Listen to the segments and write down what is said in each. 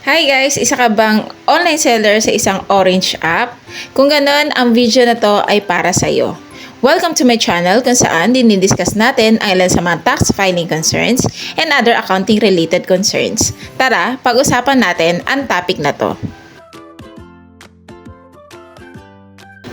Hi guys! Isa ka bang online seller sa isang orange app? Kung ganon, ang video na to ay para sa iyo. Welcome to my channel kung saan dinidiscuss natin ang ilan sa mga tax filing concerns and other accounting related concerns. Tara, pag-usapan natin ang topic na to.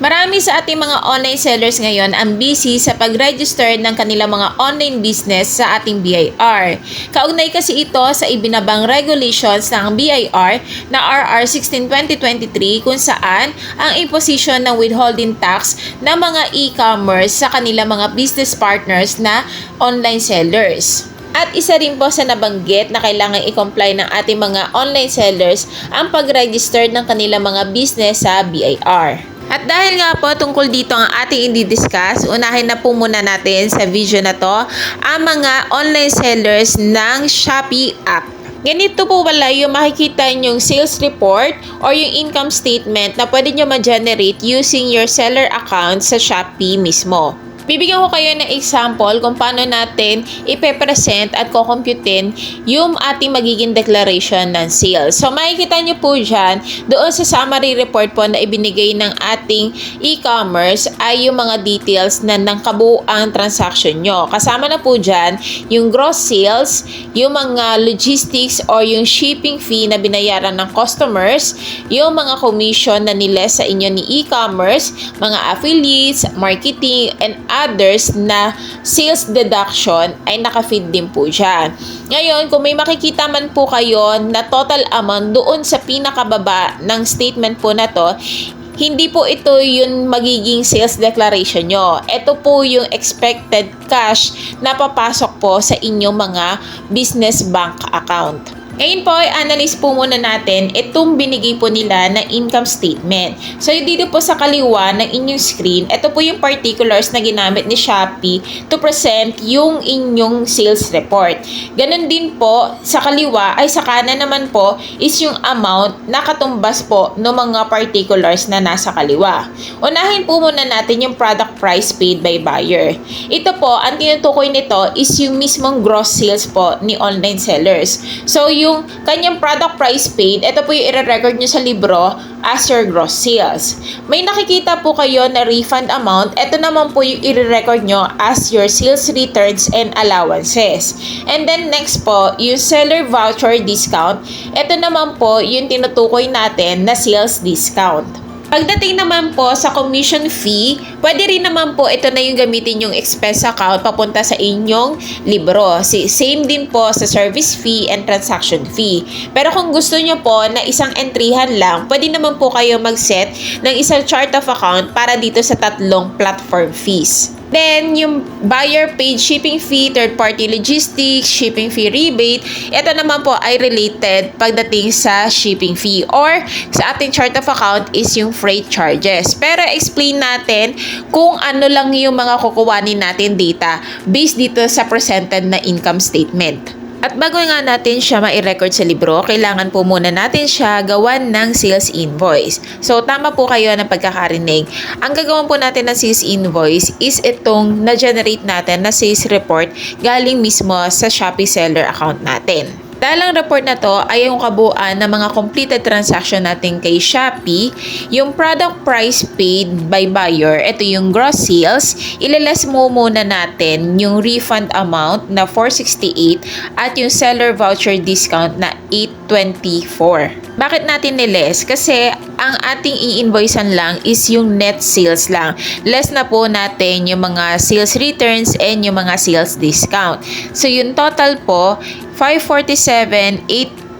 Marami sa ating mga online sellers ngayon ang busy sa pag-register ng kanilang mga online business sa ating BIR. Kaugnay kasi ito sa ibinabang regulations ng BIR na RR 16-2023 kung saan ang imposition ng withholding tax ng mga e-commerce sa kanilang mga business partners na online sellers. At isa rin po sa nabanggit na kailangan i-comply ng ating mga online sellers ang pag-register ng kanilang mga business sa BIR. At dahil nga po tungkol dito ang ating i-discuss, unahin na po muna natin sa video na to ang mga online sellers ng Shopee app. Ganito po wala yung makikita yung sales report or yung income statement na pwede nyo ma-generate using your seller account sa Shopee mismo. Bibigyan ko kayo ng example kung paano natin ipe-present at kukumputin yung ating magiging declaration ng sales. So makikita nyo po dyan, doon sa summary report po na ibinigay ng ating e-commerce ay yung mga details na ng kabuuang transaction nyo. Kasama na po dyan yung gross sales, yung mga logistics or yung shipping fee na binayaran ng customers, yung mga commission na niles sa inyo ni e-commerce, mga affiliates, marketing, and others na sales deduction ay nakafeed din po dyan. Ngayon, kung may makikita man po kayo na total amount doon sa pinakababa ng statement po na to, hindi po ito yung magiging sales declaration nyo. Ito po yung expected cash na papasok po sa inyong mga business bank account. Ngayon po, analyze po muna natin itong binigay po nila na income statement. So, dito po sa kaliwa ng inyong screen, ito po yung particulars na ginamit ni Shopee to present yung inyong sales report. Ganon din po, sa kaliwa, ay sa kanan naman po, is yung amount na katumbas po ng mga particulars na nasa kaliwa. Unahin po muna natin yung product price paid by buyer. Ito po, ang tinutukoy nito is yung mismong gross sales po ni online sellers. So, yung yung kanyang product price paid, ito po yung i-record nyo sa libro as your gross sales. May nakikita po kayo na refund amount, ito naman po yung i-record nyo as your sales returns and allowances. And then next po, yung seller voucher discount, ito naman po yung tinutukoy natin na sales discount. Pagdating naman po sa commission fee, pwede rin naman po ito na yung gamitin yung expense account papunta sa inyong libro. Si, same din po sa service fee and transaction fee. Pero kung gusto nyo po na isang entryhan lang, pwede naman po kayo mag-set ng isang chart of account para dito sa tatlong platform fees. Then, yung buyer paid shipping fee, third-party logistics, shipping fee rebate, ito naman po ay related pagdating sa shipping fee. Or, sa ating chart of account is yung freight charges. Pero, explain natin kung ano lang yung mga kukuhanin natin data based dito sa presented na income statement. At bago nga natin siya ma-record sa libro, kailangan po muna natin siya gawan ng sales invoice. So, tama po kayo ng pagkakarinig. Ang gagawin po natin ng sales invoice is itong na-generate natin na sales report galing mismo sa Shopee seller account natin. Dahil ang report na to ay yung kabuuan ng mga completed transaction natin kay Shopee, yung product price paid by buyer, ito yung gross sales, ilalas mo muna natin yung refund amount na 468 at yung seller voucher discount na 824. Bakit natin niles? Kasi ang ating i-invoicean lang is yung net sales lang. Less na po natin yung mga sales returns and yung mga sales discount. So yung total po 547,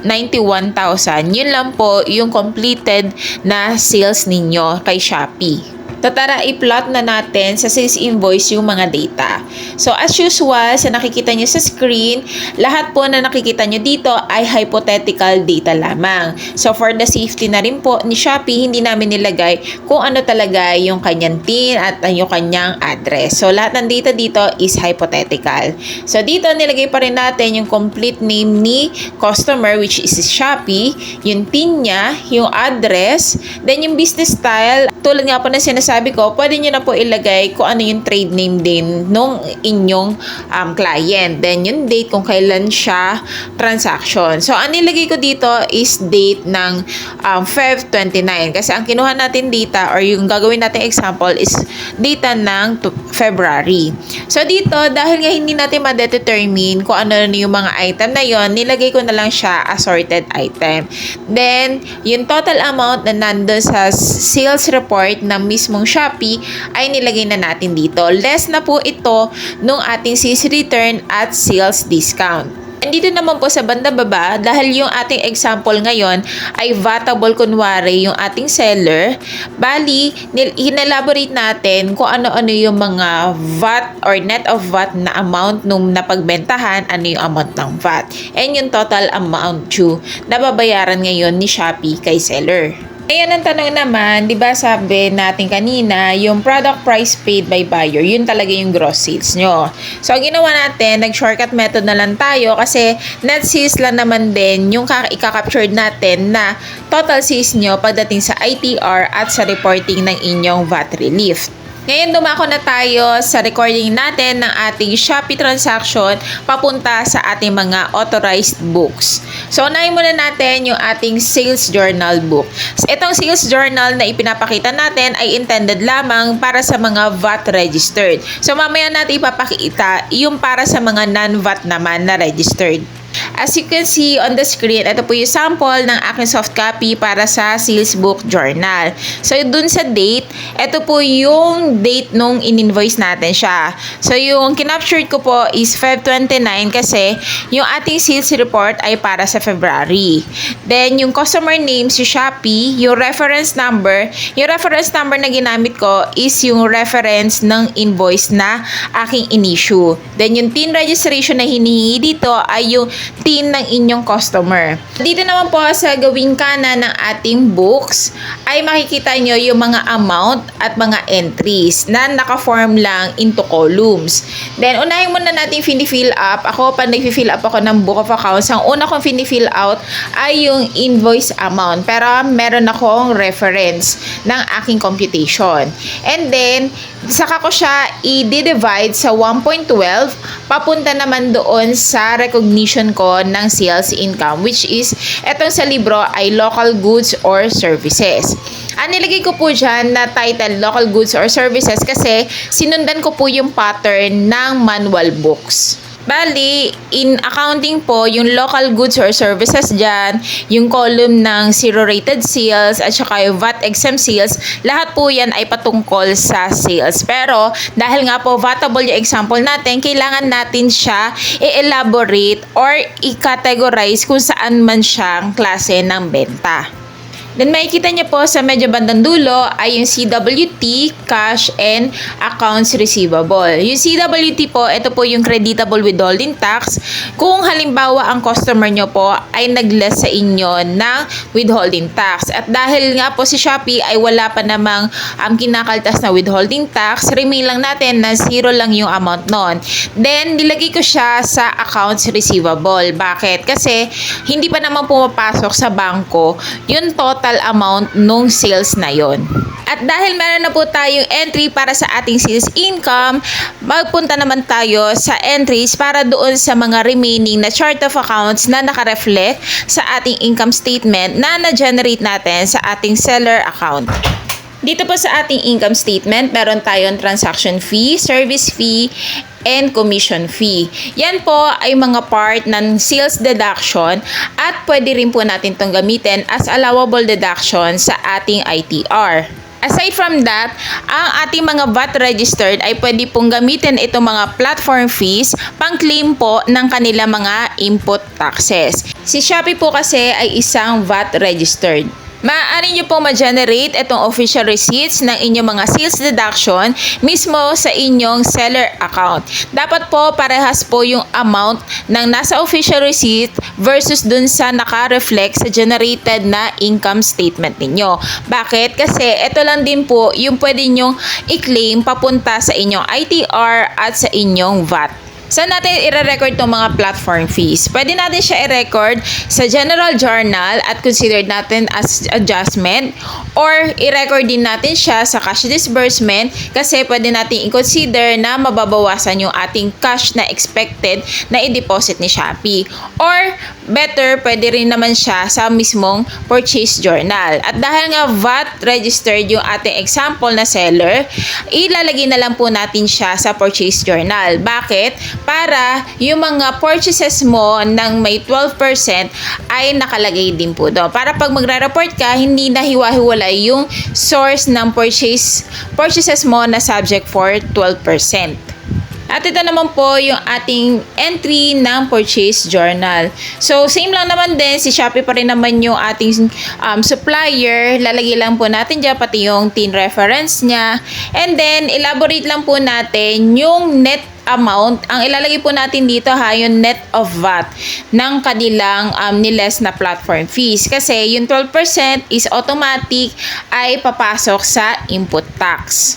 891,000. Yun lang po yung completed na sales ninyo kay Shopee. Tatara, i-plot na natin sa sales invoice yung mga data. So, as usual, sa nakikita nyo sa screen, lahat po na nakikita nyo dito ay hypothetical data lamang. So, for the safety na rin po ni Shopee, hindi namin nilagay kung ano talaga yung kanyang TIN at yung kanyang address. So, lahat ng data dito is hypothetical. So, dito nilagay pa rin natin yung complete name ni customer which is Shopee, yung TIN niya, yung address, then yung business style, tulad nga po na sinasabi sinasabi ko, pwede nyo na po ilagay kung ano yung trade name din nung inyong um, client. Then, yung date kung kailan siya transaction. So, ang nilagay ko dito is date ng um, Feb 29. Kasi ang kinuha natin data or yung gagawin natin example is data ng February. So, dito, dahil nga hindi natin ma-determine kung ano na yung mga item na yon nilagay ko na lang siya assorted item. Then, yung total amount na nandun sa sales report ng mismong Shopee ay nilagay na natin dito. Less na po ito nung ating sales return at sales discount. And dito naman po sa banda baba, dahil yung ating example ngayon ay vatable kunwari yung ating seller, bali, nil- inelaborate natin kung ano-ano yung mga VAT or net of VAT na amount nung napagbentahan, ano yung amount ng VAT. And yung total amount due na babayaran ngayon ni Shopee kay seller. Ayan ang tanong naman, di ba sabi natin kanina, yung product price paid by buyer, yun talaga yung gross sales nyo. So, ang ginawa natin, nag-shortcut method na lang tayo kasi net sales lang naman din yung ka- ika-captured natin na total sales nyo pagdating sa ITR at sa reporting ng inyong VAT relief. Ngayon, dumako na tayo sa recording natin ng ating Shopee transaction papunta sa ating mga authorized books. So, unahin muna natin yung ating sales journal book. Itong sales journal na ipinapakita natin ay intended lamang para sa mga VAT registered. So, mamaya natin ipapakita yung para sa mga non-VAT naman na registered. As you can see on the screen, ito po yung sample ng aking soft copy para sa sales book journal. So, dun sa date, ito po yung date nung in-invoice natin siya. So, yung kinaptured ko po is Feb 29 kasi yung ating sales report ay para sa February. Then, yung customer name si Shopee, yung reference number, yung reference number na ginamit ko is yung reference ng invoice na aking in-issue. Then, yung TIN registration na hinihingi dito ay yung TIN ng inyong customer. Dito naman po sa gawing kanan ng ating books ay makikita nyo yung mga amount at mga entries na naka-form lang into columns. Then, unahin muna natin fini-fill up. Ako, pag nag-fill up ako ng book of accounts, ang una kong fini-fill out ay yung invoice amount. Pero, meron akong reference ng aking computation. And then, saka ko siya i-divide sa 1.12 papunta naman doon sa recognition ko ng sales income which is etong sa libro ay local goods or services. Ang nilagay ko po dyan na title local goods or services kasi sinundan ko po yung pattern ng manual books. Bali, in accounting po, yung local goods or services dyan, yung column ng zero rated sales at saka yung VAT exempt sales, lahat po yan ay patungkol sa sales. Pero, dahil nga po vatable yung example natin, kailangan natin siya i-elaborate or i-categorize kung saan man siyang klase ng benta. Then makikita niyo po sa medyo bandang dulo ay yung CWT, cash, and accounts receivable. Yung CWT po, ito po yung creditable withholding tax. Kung halimbawa ang customer nyo po ay nag-less sa inyo ng withholding tax. At dahil nga po si Shopee ay wala pa namang um, kinakaltas na withholding tax, remain lang natin na zero lang yung amount nun. Then, nilagay ko siya sa accounts receivable. Bakit? Kasi hindi pa naman pumapasok sa bangko yung total amount nung sales na yon. At dahil meron na po tayong entry para sa ating sales income, magpunta naman tayo sa entries para doon sa mga remaining na chart of accounts na nakareflect sa ating income statement na na-generate natin sa ating seller account. Dito po sa ating income statement, meron tayong transaction fee, service fee, and commission fee. Yan po ay mga part ng sales deduction at pwede rin po natin itong gamitin as allowable deduction sa ating ITR. Aside from that, ang ating mga VAT registered ay pwede pong gamitin itong mga platform fees pang claim po ng kanila mga input taxes. Si Shopee po kasi ay isang VAT registered. Maaari nyo pong ma-generate itong official receipts ng inyong mga sales deduction mismo sa inyong seller account. Dapat po parehas po yung amount ng nasa official receipt versus dun sa naka-reflect sa generated na income statement ninyo. Bakit? Kasi ito lang din po yung pwede nyong i-claim papunta sa inyong ITR at sa inyong VAT. Saan natin i-record itong mga platform fees? Pwede natin siya i-record sa general journal at considered natin as adjustment or i-record din natin siya sa cash disbursement kasi pwede natin i-consider na mababawasan yung ating cash na expected na i-deposit ni Shopee. Or better, pwede rin naman siya sa mismong purchase journal. At dahil nga VAT registered yung ating example na seller, ilalagay na lang po natin siya sa purchase journal. Bakit? Para yung mga purchases mo ng may 12% ay nakalagay din po doon. Para pag magre-report ka, hindi na hiwa-hiwalay yung source ng purchase purchases mo na subject for 12%. At ito naman po yung ating entry ng purchase journal. So, same lang naman din. Si Shopee pa rin naman yung ating um, supplier. Lalagay lang po natin dyan pati yung TIN reference niya. And then, elaborate lang po natin yung net amount. Ang ilalagay po natin dito ha, yung net of VAT ng kanilang um, niles na platform fees. Kasi yung 12% is automatic ay papasok sa input tax.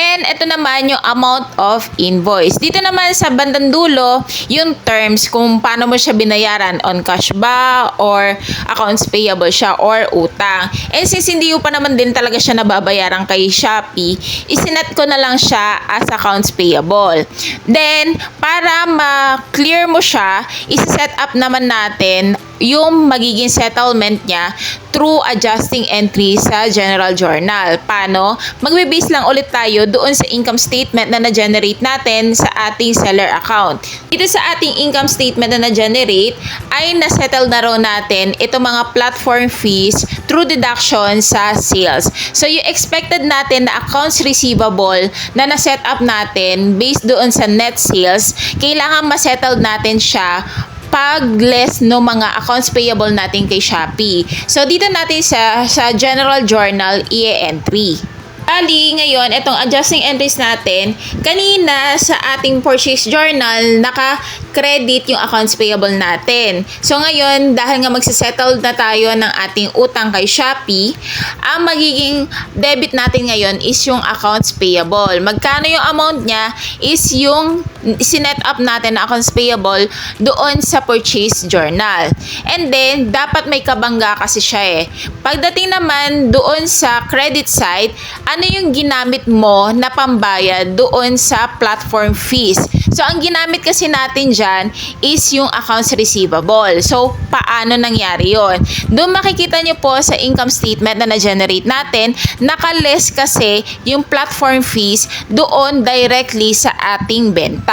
And ito naman yung amount of invoice. Dito naman sa bandang dulo, yung terms kung paano mo siya binayaran, on cash ba or accounts payable siya or utang. And since hindi pa naman din talaga siya nababayaran kay Shopee, isinet ko na lang siya as accounts payable. Then, para ma-clear mo siya, isi-set up naman natin yung magiging settlement niya through adjusting entry sa general journal. Paano? Magbe-base lang ulit tayo doon sa income statement na na-generate natin sa ating seller account. Dito sa ating income statement na na-generate ay na-settle na raw natin itong mga platform fees through deduction sa sales. So yung expected natin na accounts receivable na na-set up natin based doon sa net sales, kailangan ma-settle natin siya pag less no mga accounts payable natin kay Shopee. So dito natin sa sa general journal i-entry. Ali, ngayon, itong adjusting entries natin, kanina sa ating purchase journal, naka-credit yung accounts payable natin. So ngayon, dahil nga magsisettle na tayo ng ating utang kay Shopee, ang magiging debit natin ngayon is yung accounts payable. Magkano yung amount niya is yung sinet up natin na accounts payable doon sa purchase journal. And then, dapat may kabangga kasi siya eh. Pagdating naman doon sa credit side, ano yung ginamit mo na pambayad doon sa platform fees. So, ang ginamit kasi natin dyan is yung accounts receivable. So, paano nangyari yon? Doon makikita nyo po sa income statement na na-generate natin, nakaless kasi yung platform fees doon directly sa ating benta.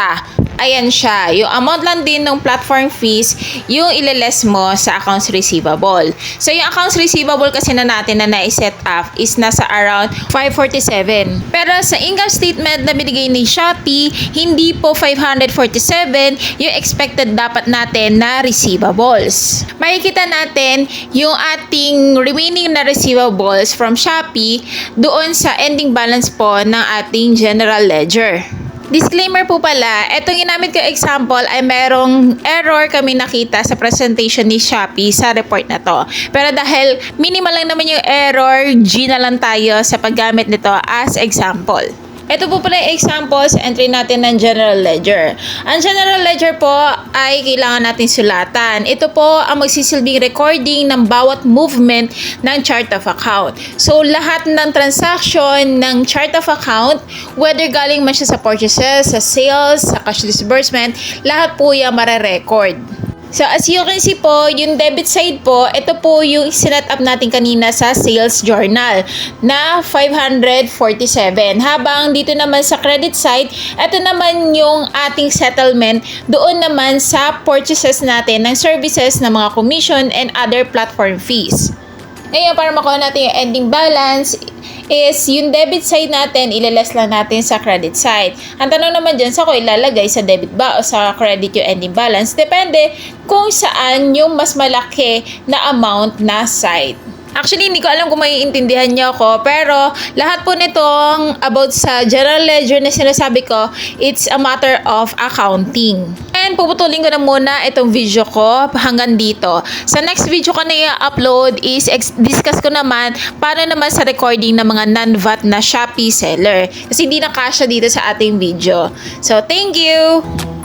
Ayan siya. Yung amount lang din ng platform fees, yung ileless mo sa accounts receivable. So, yung accounts receivable kasi na natin na na-set up is nasa around 547. Pero sa income statement na binigay ni Shopee, hindi po 547 yung expected dapat natin na receivables. Makikita natin yung ating remaining na receivables from Shopee doon sa ending balance po ng ating general ledger. Disclaimer po pala, itong ginamit ko example ay merong error kami nakita sa presentation ni Shopee sa report na to. Pero dahil minimal lang naman yung error, G na lang tayo sa paggamit nito as example. Ito po pala yung example entry natin ng General Ledger. Ang General Ledger po ay kailangan natin sulatan. Ito po ang magsisilbing recording ng bawat movement ng chart of account. So, lahat ng transaction ng chart of account, whether galing man siya sa purchases, sa sales, sa cash disbursement, lahat po yan mare-record. So, as you can see po, yung debit side po, ito po yung sinet up natin kanina sa sales journal na 547. Habang dito naman sa credit side, ito naman yung ating settlement doon naman sa purchases natin ng services ng mga commission and other platform fees. Ngayon, para makuha natin yung ending balance, is yung debit side natin, ilales lang natin sa credit side. Ang tanong naman dyan, sa ko ilalagay sa debit ba o sa credit yung ending balance? Depende kung saan yung mas malaki na amount na side. Actually, hindi ko alam kung maiintindihan niyo ako, pero lahat po nitong about sa general ledger na sinasabi ko, it's a matter of accounting. And puputulin ko na muna itong video ko hanggang dito. Sa next video ko na i-upload is discuss ko naman paano naman sa recording ng mga non-VAT na Shopee seller. Kasi hindi na kasya dito sa ating video. So, thank you!